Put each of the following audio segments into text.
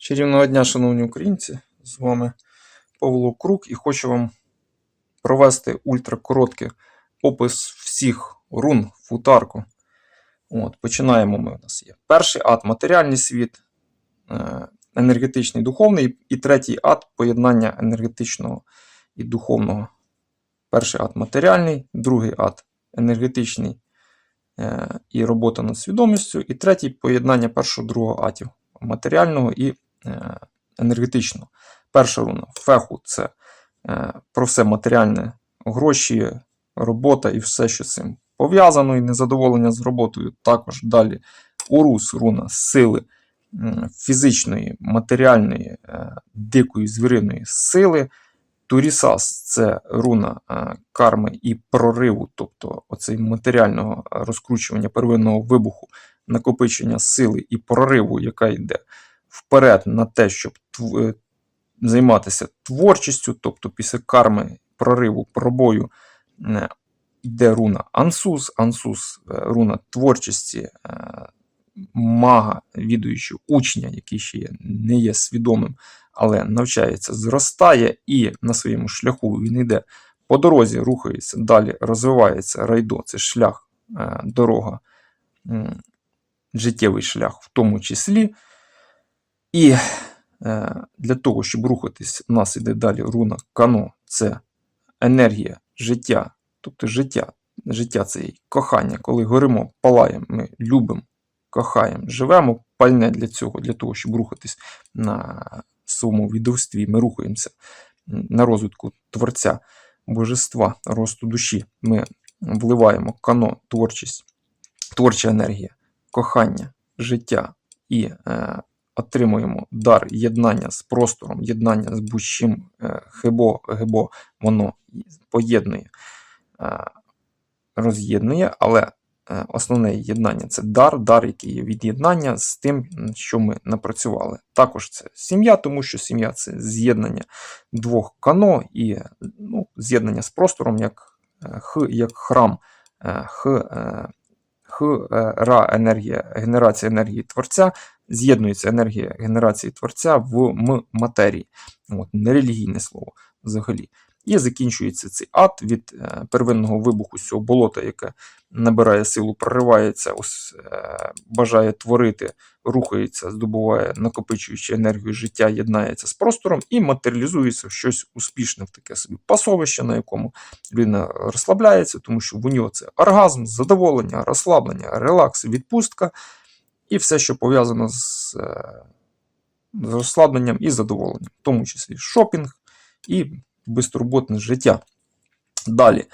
Чарівного дня, шановні українці! З вами Павло Крук і хочу вам провести ультракороткий опис всіх рун футарку. От, починаємо ми. У нас є перший ад матеріальний світ, е, енергетичний духовний, і третій ад поєднання енергетичного і духовного. Перший ад матеріальний, другий ад енергетичний е, і робота над свідомістю, і третій поєднання першого другого атів матеріального і е, енергетичного. Перша руна феху це е, про все матеріальне, гроші, робота і все, що з цим пов'язано, і незадоволення з роботою. Також далі урус, руна сили фізичної, матеріальної, е, дикої звіриної сили. Турісас це руна карми і прориву, тобто оцей матеріального розкручування первинного вибуху, накопичення сили і прориву, яка йде вперед на те, щоб тв- е, займатися творчістю, тобто після карми, прориву, пробою, е, йде руна Ансус. Ансус е, руна творчості, мага, відуючого учня, який ще не є свідомим, але навчається, зростає і на своєму шляху він йде по дорозі, рухається, далі розвивається райдо, це шлях, дорога, життєвий шлях в тому числі. І е, для того, щоб рухатись, у нас іде далі руна Кано, це енергія життя, тобто життя. Життя це і кохання, коли горимо, палаємо, ми любимо, кохаємо, живемо пальне для цього, для того, щоб рухатись на своєму відовстві. Ми рухаємося на розвитку творця, божества, росту душі. Ми вливаємо кано, творчість, творча енергія, кохання, життя і е, отримуємо дар єднання з простором, єднання з будь-чим е, хибо, воно поєднує, е, роз'єднує, але е, основне єднання це дар, дар, який є від'єднання з тим, що ми напрацювали. Також це сім'я, тому що сім'я це з'єднання двох кано і ну, з'єднання з простором як, е, х, як храм, х, х, ра енергія, генерація енергії творця, з'єднується енергія генерації творця в матерії. От, нерелігійне слово взагалі. І закінчується цей ад від е, первинного вибуху цього болота, яке набирає силу, проривається, ось, е, бажає творити, рухається, здобуває, накопичуючи енергію життя, єднається з простором і матеріалізується в щось успішне, в таке собі пасовище, на якому людина розслабляється, тому що в нього це оргазм, задоволення, розслаблення, релакс, відпустка і все, що пов'язано з, е, з розслабленням і задоволенням, в тому числі шопінг і безтурботне життя. Далі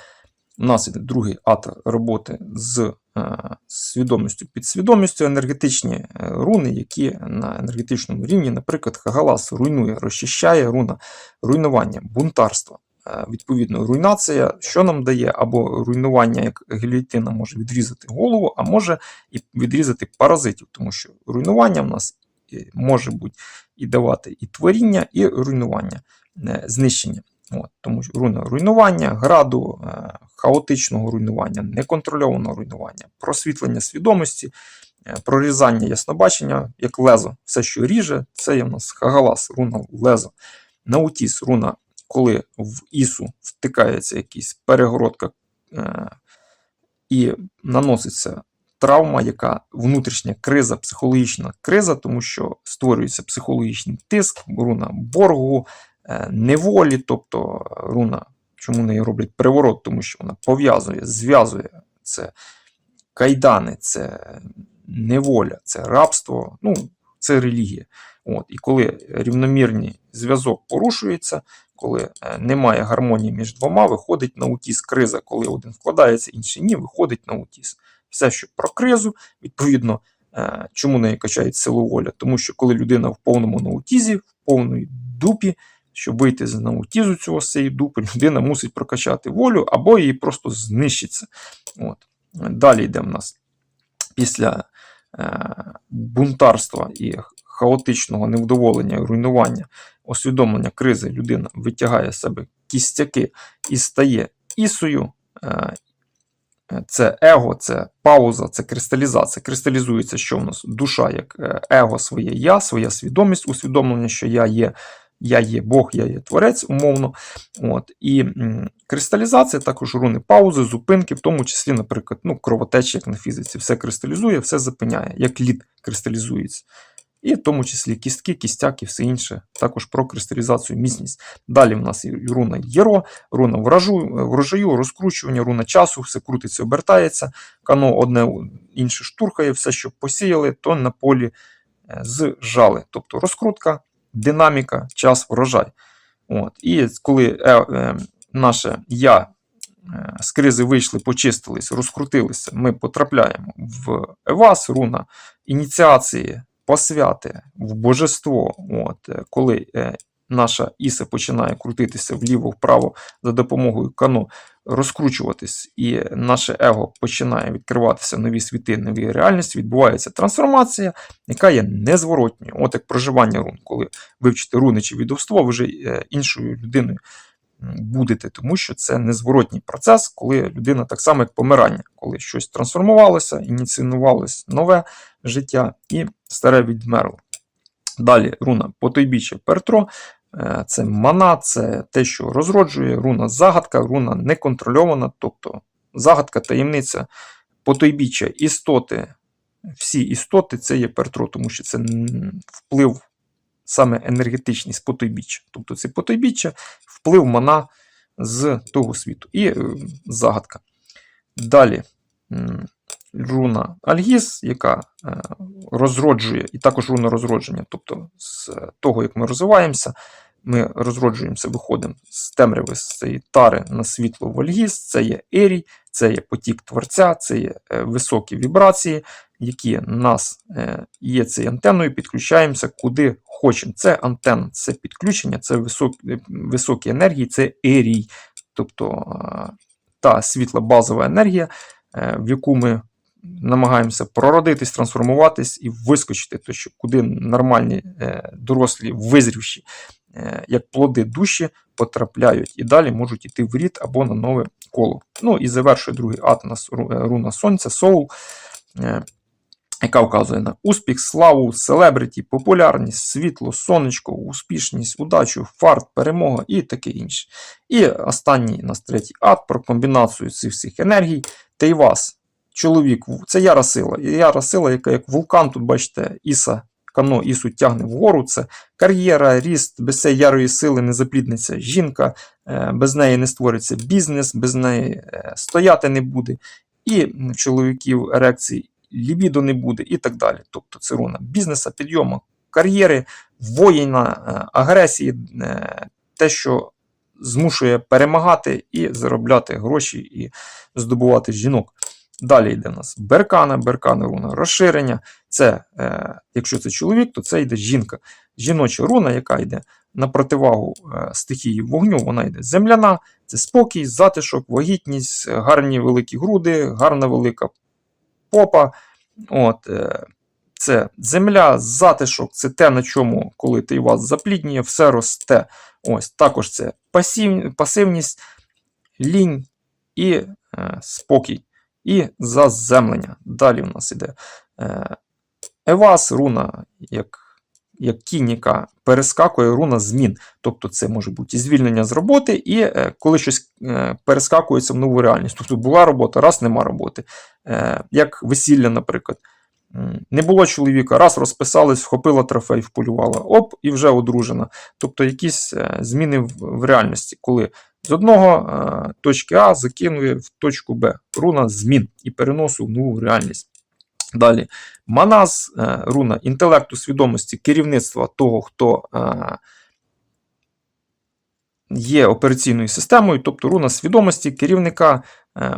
у нас іде другий ад роботи з е, свідомістю підсвідомістю, енергетичні е, руни, які на енергетичному рівні, наприклад, Хагалас руйнує, розчищає руна руйнування, бунтарства. Е, Відповідно, руйнація, що нам дає, або руйнування, як гільотина може відрізати голову, а може і відрізати паразитів, тому що руйнування в нас е, може бути і давати і творіння, і руйнування, е, знищення. От, тому що руйнування, граду, хаотичного руйнування, неконтрольованого руйнування, просвітлення свідомості, прорізання яснобачення, як лезо. Все, що ріже, це є в нас хагалас, руна лезо. Наутіс, руна, коли в ісу втикається якась перегородка е, і наноситься травма, яка внутрішня криза, психологічна криза, тому що створюється психологічний тиск, руна боргу, е, неволі, тобто руна, чому неї роблять приворот, тому що вона пов'язує, зв'язує це кайдани, це неволя, це рабство, ну, це релігія. От, і коли рівномірний зв'язок порушується, коли е, немає гармонії між двома, виходить на утіс криза. Коли один вкладається, інший ні, виходить на утіс. Все, що про кризу, відповідно, е, чому неї качають силу воля? Тому що коли людина в повному наутізі, в повній дупі, щоб вийти з наутізу цього з цієї дупи, людина мусить прокачати волю або її просто знищиться. От. Далі йде в нас після е, бунтарства і хаотичного невдоволення, руйнування, усвідомлення кризи, людина витягає з себе кістяки і стає ісою, е, Е, Це его, це пауза, це кристалізація. Кристалізується, що в нас душа, як е, его, своє я, своя свідомість, усвідомлення, що я є, я є Бог, я є творець, умовно. От. І кристалізація також руни паузи, зупинки, в тому числі, наприклад, ну, кровотечі, як на фізиці, все кристалізує, все зупиняє, як лід кристалізується. І в тому числі кістки, кістяк і все інше, також про кристалізацію, міцність. Далі в нас руна Єро, руна вражу, врожаю, розкручування, руна часу, все крутиться, обертається. Кано одне інше штурхає, все, що посіяли, то на полі е, зжали. Тобто розкрутка, динаміка, час, врожай. От. І коли е, е, наше я е, з кризи вийшли, почистились, розкрутилися, ми потрапляємо в Евас, руна ініціації, посвяти, в божество. От, е, коли е, наша Іса починає крутитися вліво-вправо за допомогою кано, розкручуватись, і наше его починає відкриватися нові світи, нові реальності, відбувається трансформація, яка є незворотньою. От як проживання рун, коли вивчите руни чи відовство, ви вже е, іншою людиною будете, тому що це незворотній процес, коли людина так само, як помирання, коли щось трансформувалося, ініціювалося нове життя і старе відмерло. Далі руна потойбіччя Пертро. Е, Це мана, це те, що розроджує, руна загадка, руна неконтрольована, тобто загадка, таємниця потойбіччя істоти. Всі істоти це є Пертро, тому що це вплив саме енергетичний з потойбіччя. Тобто це потойбіччя, вплив мана з того світу. І е, загадка. Далі руна Альгіз, яка е, розроджує, і також руна розродження. Тобто з того, як ми розвиваємося, ми розроджуємося, виходимо з темряви з цієї тари на світло в Альгіз. Це є ерій, це є потік творця, це є е, високі вібрації, які нас е, є цією антенною, підключаємося куди хочемо. Це антенна, це підключення, це високі, е, високі енергії, це ерій, тобто е, та світла базова енергія, е, в яку ми намагаємося прородитись, трансформуватись і вискочити, то що куди нормальні е, дорослі, визрівші, е, як плоди душі, потрапляють і далі можуть йти в рід або на нове коло. Ну і завершує другий ад у нас ру- е, руна сонця, соул. яка вказує на успіх, славу, селебриті, популярність, світло, сонечко, успішність, удачу, фарт, перемога і таке інше. І останній нас третій ад про комбінацію цих всіх енергій. Тейвас, чоловік, це яра сила. Яра сила, яка як вулкан, тут бачите, Іса, кано Ісу тягне вгору. Це кар'єра, ріст, без цієї ярої сили не заплідниться жінка, е, без неї не створиться бізнес, без неї е, стояти не буде. І чоловіків ерекції лібідо не буде, і так далі. Тобто це руна бізнеса, підйому, кар'єри, воїна, е, агресії, те, що змушує перемагати і заробляти гроші і здобувати жінок. Далі йде в нас беркана, беркана руна розширення. Це, е, якщо це чоловік, то це йде жінка. Жіноча руна, яка йде на противагу е, стихії вогню, вона йде земляна, це спокій, затишок, вагітність, гарні великі груди, гарна велика попа. От, е, це земля, затишок, це те, на чому, коли ти вас запліднює, все росте. Ось також це пасів, пасивність, лінь і е, спокій, і заземлення. Далі в нас іде е, Евас, руна, як, як кінь, перескакує руна змін. Тобто це може бути і звільнення з роботи, і е, коли щось е, перескакується в нову реальність. Тобто була робота, раз нема роботи. Як весілля, наприклад. Не було чоловіка, раз розписались, вхопила трофей, вполювала, оп, і вже одружена. Тобто якісь зміни в реальності, коли з одного е, точки А закинує в точку Б. Руна змін і переносу в нову реальність. Далі, Манас, е, руна інтелекту, свідомості, керівництва того, хто е, є операційною системою, тобто руна свідомості керівника,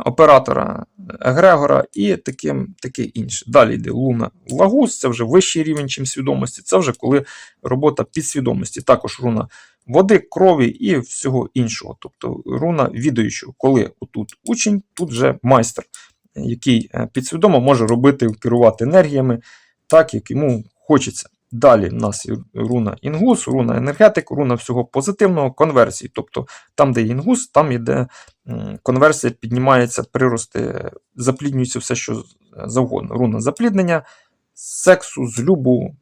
оператора, егрегора і таким, таке інше. Далі йде луна лагус, це вже вищий рівень, чим свідомості. Це вже коли робота підсвідомості. Також руна води, крові і всього іншого. Тобто руна відаючого, коли отут учень, тут вже майстер, який е, підсвідомо може робити, керувати енергіями так, як йому хочеться. Далі в нас руна інгус, руна енергетик, руна всього позитивного, конверсії. Тобто там, де інгус, там йде м, конверсія, піднімається, прирости, запліднюється все, що завгодно. Руна запліднення, сексу, злюбу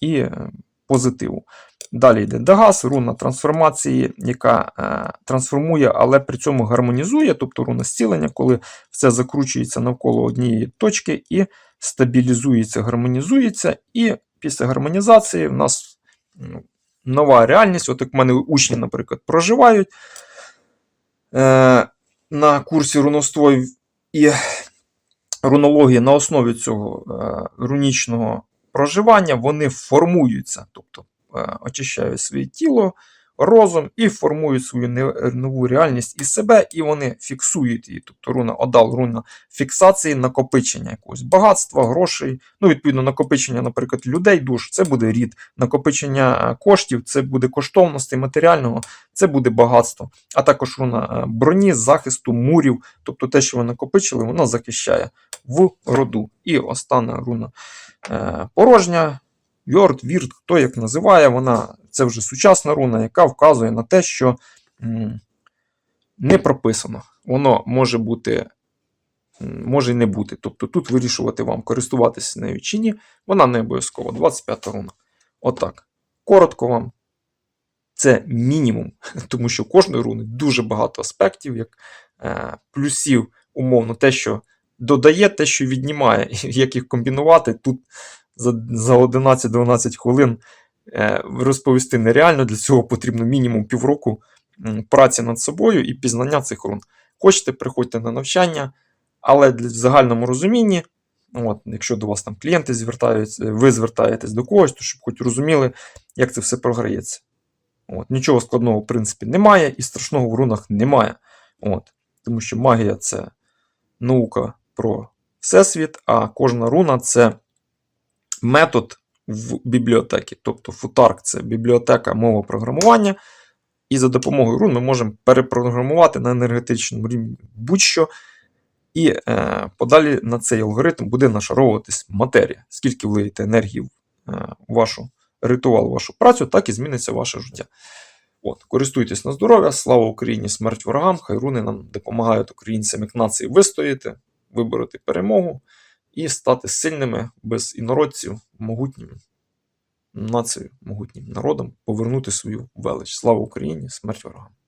і е, позитиву. Далі йде Дагас, руна трансформації, яка е, трансформує, але при цьому гармонізує, тобто руна зцілення, коли все закручується навколо однієї точки і стабілізується, гармонізується. І після гармонізації в нас ну, нова реальність. От як в мене учні, наприклад, проживають е, на курсі руноство і рунології на основі цього е, рунічного проживання, вони формуються, тобто е, очищають своє тіло, розум і формують свою нову реальність із себе, і вони фіксують її. Тобто руна одал, руна фіксації, накопичення якогось багатства, грошей. Ну, відповідно, накопичення, наприклад, людей, душ, це буде рід, накопичення е, коштів, це буде коштовності матеріального, це буде багатство. А також руна е, броні, захисту, мурів, тобто те, що ви накопичили, воно захищає в роду. І остання руна порожня, Йорд, Вірт, хто як називає, вона це вже сучасна руна, яка вказує на те, що не прописано. Воно може бути, може і не бути. Тобто тут вирішувати вам, користуватися нею чи ні, вона не обов'язково. 25 руна. Отак. Коротко вам. Це мінімум, тому що кожної руни дуже багато аспектів, як е, плюсів, умовно, те, що додає, те, що віднімає, як їх комбінувати, тут за, за 11-12 хвилин е, розповісти нереально. Для цього потрібно мінімум півроку праці над собою і пізнання цих рун. Хочете, приходьте на навчання, але в загальному розумінні, от, якщо до вас там клієнти звертаються, ви звертаєтесь до когось, то щоб хоч розуміли, як це все програється. От, нічого складного, в принципі, немає, і страшного в рунах немає. От, тому що магія це наука про всесвіт, а кожна руна це метод в бібліотекі. Тобто футарк це бібліотека мови програмування. І за допомогою рун ми можемо перепрограмувати на енергетичному рівні будь-що. І е, подалі на цей алгоритм буде нашаровуватись матерія. Скільки влиєте енергії в е, вашу ритуал, вашу працю, так і зміниться ваше життя. От, користуйтесь на здоров'я, слава Україні, смерть ворогам. Хай руни нам допомагають українцям як нації вистояти, вибороти перемогу і стати сильними без інородців, могутнім нацією, могутнім народом, повернути свою велич. Слава Україні, смерть ворогам.